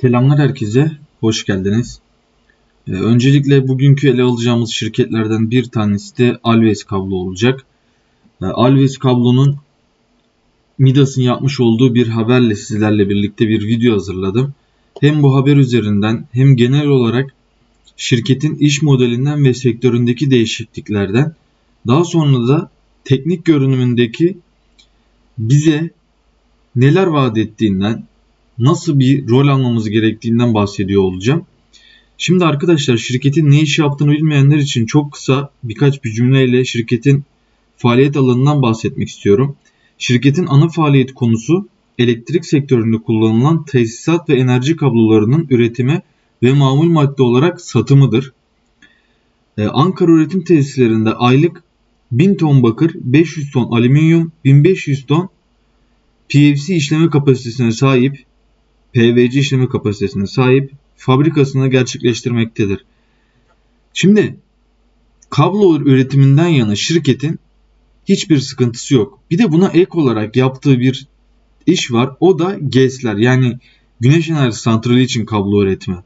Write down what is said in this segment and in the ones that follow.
Selamlar herkese, hoş geldiniz. Ee, öncelikle bugünkü ele alacağımız şirketlerden bir tanesi de Alves Kablo olacak. Ee, Alves Kablo'nun Midas'ın yapmış olduğu bir haberle sizlerle birlikte bir video hazırladım. Hem bu haber üzerinden hem genel olarak şirketin iş modelinden ve sektöründeki değişikliklerden daha sonra da teknik görünümündeki bize neler vaat ettiğinden nasıl bir rol almamız gerektiğinden bahsediyor olacağım. Şimdi arkadaşlar şirketin ne iş yaptığını bilmeyenler için çok kısa birkaç bir cümleyle şirketin faaliyet alanından bahsetmek istiyorum. Şirketin ana faaliyet konusu elektrik sektöründe kullanılan tesisat ve enerji kablolarının üretimi ve mamul madde olarak satımıdır. Ee, Ankara üretim tesislerinde aylık 1000 ton bakır, 500 ton alüminyum, 1500 ton PVC işleme kapasitesine sahip PVC işleme kapasitesine sahip fabrikasını gerçekleştirmektedir. Şimdi kablo üretiminden yana şirketin hiçbir sıkıntısı yok. Bir de buna ek olarak yaptığı bir iş var. O da GES'ler yani güneş enerji santrali için kablo üretimi.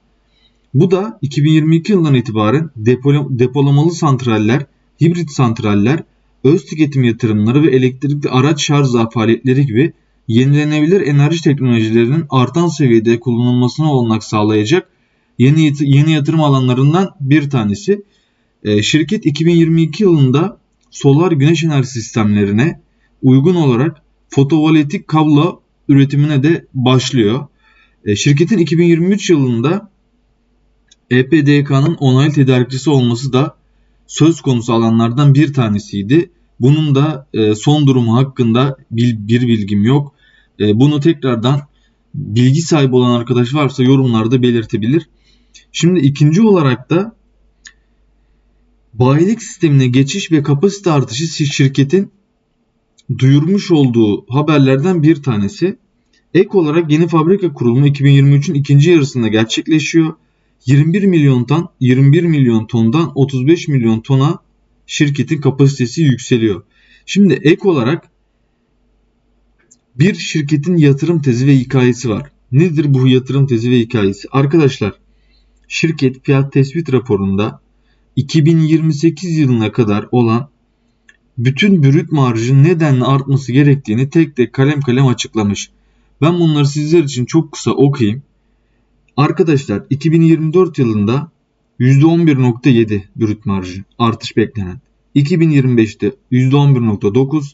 Bu da 2022 yılından itibaren depolamalı santraller, hibrit santraller, öz tüketim yatırımları ve elektrikli araç şarj faaliyetleri gibi yenilenebilir enerji teknolojilerinin artan seviyede kullanılmasına olanak sağlayacak yeni, yeni yatırım alanlarından bir tanesi. E, şirket 2022 yılında solar güneş enerji sistemlerine uygun olarak fotovoltaik kablo üretimine de başlıyor. E, şirketin 2023 yılında EPDK'nın onaylı tedarikçisi olması da söz konusu alanlardan bir tanesiydi. Bunun da e, son durumu hakkında bir bilgim yok. E, bunu tekrardan bilgi sahibi olan arkadaş varsa yorumlarda belirtebilir. Şimdi ikinci olarak da bayilik sistemine geçiş ve kapasite artışı şirketin duyurmuş olduğu haberlerden bir tanesi. Ek olarak yeni fabrika kurulumu 2023'ün ikinci yarısında gerçekleşiyor. 21 milyon ton 21 milyon tondan 35 milyon tona şirketin kapasitesi yükseliyor. Şimdi ek olarak bir şirketin yatırım tezi ve hikayesi var. Nedir bu yatırım tezi ve hikayesi? Arkadaşlar şirket fiyat tespit raporunda 2028 yılına kadar olan bütün brüt marjın nedenle artması gerektiğini tek tek kalem kalem açıklamış. Ben bunları sizler için çok kısa okuyayım. Arkadaşlar 2024 yılında %11.7 brüt marjı artış beklenen. 2025'te %11.9,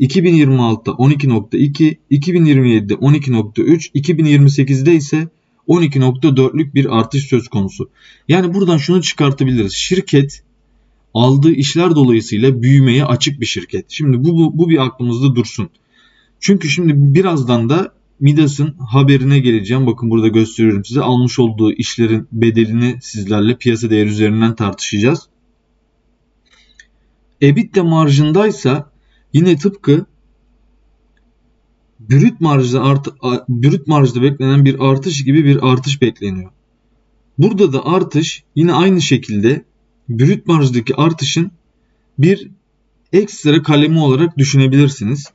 2026'da 12.2, 2027'de 12.3, 2028'de ise 12.4'lük bir artış söz konusu. Yani buradan şunu çıkartabiliriz. Şirket aldığı işler dolayısıyla büyümeye açık bir şirket. Şimdi bu, bu, bu bir aklımızda dursun. Çünkü şimdi birazdan da Midas'ın haberine geleceğim. Bakın burada gösteriyorum size. Almış olduğu işlerin bedelini sizlerle piyasa değeri üzerinden tartışacağız. EBITDA marjındaysa Yine tıpkı brüt marjda art, brüt marjda beklenen bir artış gibi bir artış bekleniyor. Burada da artış yine aynı şekilde brüt marjdaki artışın bir ekstra kalemi olarak düşünebilirsiniz.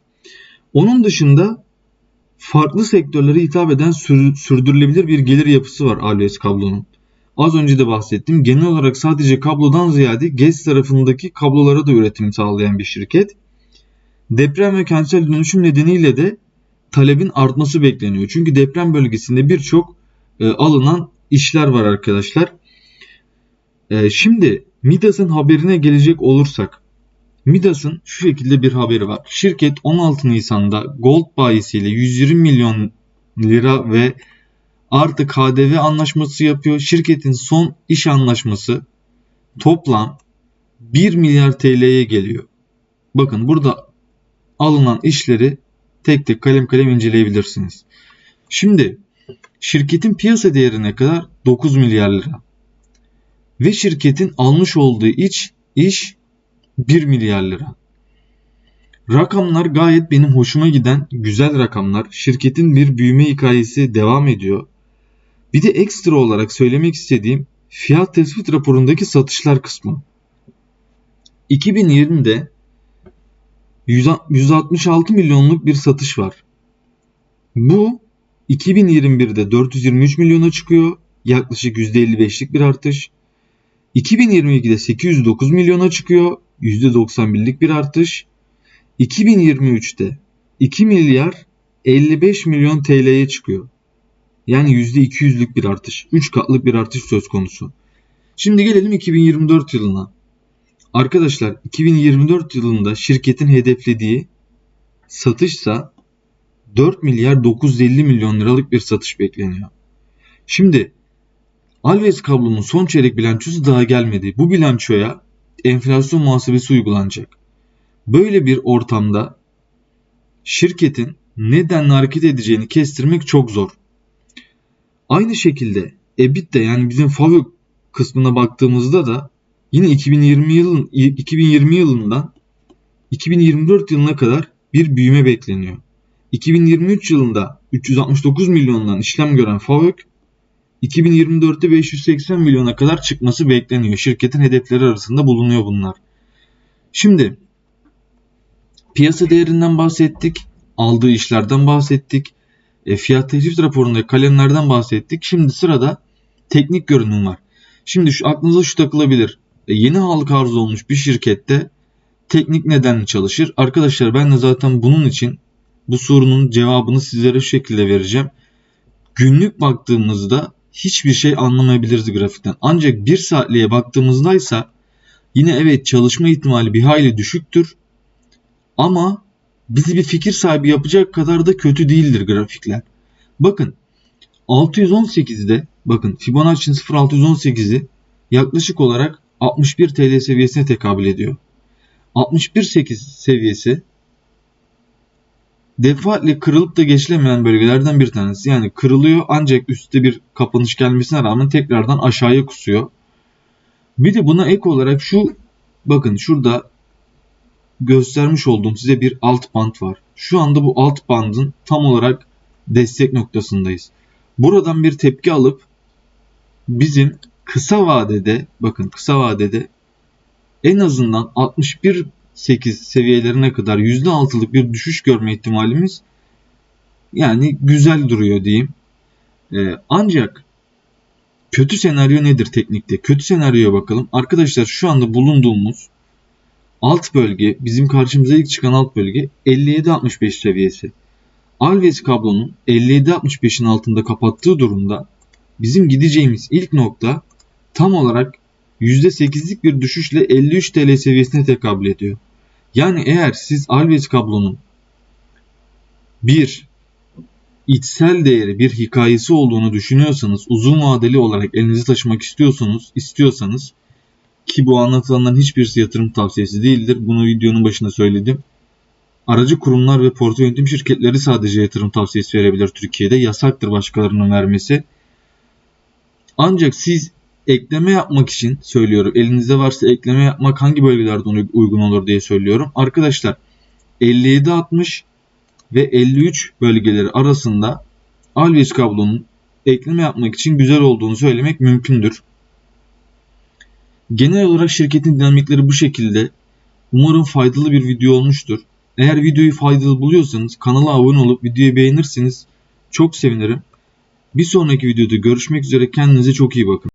Onun dışında farklı sektörlere hitap eden sür, sürdürülebilir bir gelir yapısı var ALS kablonun. Az önce de bahsettim. Genel olarak sadece kablodan ziyade GES tarafındaki kablolara da üretim sağlayan bir şirket. Deprem ve kentsel dönüşüm nedeniyle de talebin artması bekleniyor. Çünkü deprem bölgesinde birçok e, alınan işler var arkadaşlar. E, şimdi Midas'ın haberine gelecek olursak Midas'ın şu şekilde bir haberi var. Şirket 16 Nisan'da Gold bayisiyle 120 milyon lira ve artı KDV anlaşması yapıyor. Şirketin son iş anlaşması toplam 1 milyar TL'ye geliyor. Bakın burada alınan işleri tek tek kalem kalem inceleyebilirsiniz. Şimdi şirketin piyasa değeri ne kadar? 9 milyar lira. Ve şirketin almış olduğu iç iş 1 milyar lira. Rakamlar gayet benim hoşuma giden güzel rakamlar. Şirketin bir büyüme hikayesi devam ediyor. Bir de ekstra olarak söylemek istediğim fiyat tespit raporundaki satışlar kısmı. 2020'de 166 milyonluk bir satış var. Bu 2021'de 423 milyona çıkıyor. Yaklaşık %55'lik bir artış. 2022'de 809 milyona çıkıyor. %91'lik bir artış. 2023'te 2 milyar 55 milyon TL'ye çıkıyor. Yani %200'lük bir artış. 3 katlık bir artış söz konusu. Şimdi gelelim 2024 yılına. Arkadaşlar 2024 yılında şirketin hedeflediği satışsa 4 milyar 950 milyon liralık bir satış bekleniyor. Şimdi Alves kablonun son çeyrek bilançosu daha gelmedi. Bu bilançoya enflasyon muhasebesi uygulanacak. Böyle bir ortamda şirketin neden hareket edeceğini kestirmek çok zor. Aynı şekilde EBITDA yani bizim FAVÖK kısmına baktığımızda da yine 2020 yılın 2020 yılından 2024 yılına kadar bir büyüme bekleniyor. 2023 yılında 369 milyondan işlem gören FAVÖK 2024'te 580 milyona kadar çıkması bekleniyor. Şirketin hedefleri arasında bulunuyor bunlar. Şimdi piyasa değerinden bahsettik, aldığı işlerden bahsettik, e, fiyat tecrüt raporundaki kalemlerden bahsettik. Şimdi sırada teknik görünüm var. Şimdi şu aklınıza şu takılabilir. E, yeni halka arz olmuş bir şirkette teknik nedenli çalışır. Arkadaşlar ben de zaten bunun için bu sorunun cevabını sizlere şu şekilde vereceğim. Günlük baktığımızda hiçbir şey anlamayabiliriz grafikten. Ancak bir saatliğe baktığımızdaysa yine evet çalışma ihtimali bir hayli düşüktür. Ama bizi bir fikir sahibi yapacak kadar da kötü değildir grafikler. Bakın 618'de bakın Fibonacci'nin 0618'i yaklaşık olarak 61 TL seviyesine tekabül ediyor. 61.8 seviyesi defaatle kırılıp da geçilemeyen bölgelerden bir tanesi. Yani kırılıyor ancak üstte bir kapanış gelmesine rağmen tekrardan aşağıya kusuyor. Bir de buna ek olarak şu bakın şurada göstermiş olduğum size bir alt band var. Şu anda bu alt bandın tam olarak destek noktasındayız. Buradan bir tepki alıp bizim kısa vadede bakın kısa vadede en azından 61 8 seviyelerine kadar %6'lık bir düşüş görme ihtimalimiz yani güzel duruyor diyeyim. Ee, ancak kötü senaryo nedir teknikte? Kötü senaryoya bakalım. Arkadaşlar şu anda bulunduğumuz alt bölge bizim karşımıza ilk çıkan alt bölge 57-65 seviyesi. Alves kablonun 57-65'in altında kapattığı durumda bizim gideceğimiz ilk nokta tam olarak %8'lik bir düşüşle 53 TL seviyesine tekabül ediyor. Yani eğer siz Alves kablonun bir içsel değeri, bir hikayesi olduğunu düşünüyorsanız, uzun vadeli olarak elinizi taşımak istiyorsanız, istiyorsanız ki bu anlatılanların hiçbirisi yatırım tavsiyesi değildir. Bunu videonun başında söyledim. Aracı kurumlar ve portföy yönetim şirketleri sadece yatırım tavsiyesi verebilir Türkiye'de. Yasaktır başkalarının vermesi. Ancak siz ekleme yapmak için söylüyorum. Elinizde varsa ekleme yapmak hangi bölgelerde uygun olur diye söylüyorum. Arkadaşlar 57-60 ve 53 bölgeleri arasında Alves kablonun ekleme yapmak için güzel olduğunu söylemek mümkündür. Genel olarak şirketin dinamikleri bu şekilde. Umarım faydalı bir video olmuştur. Eğer videoyu faydalı buluyorsanız kanala abone olup videoyu beğenirseniz çok sevinirim. Bir sonraki videoda görüşmek üzere kendinize çok iyi bakın.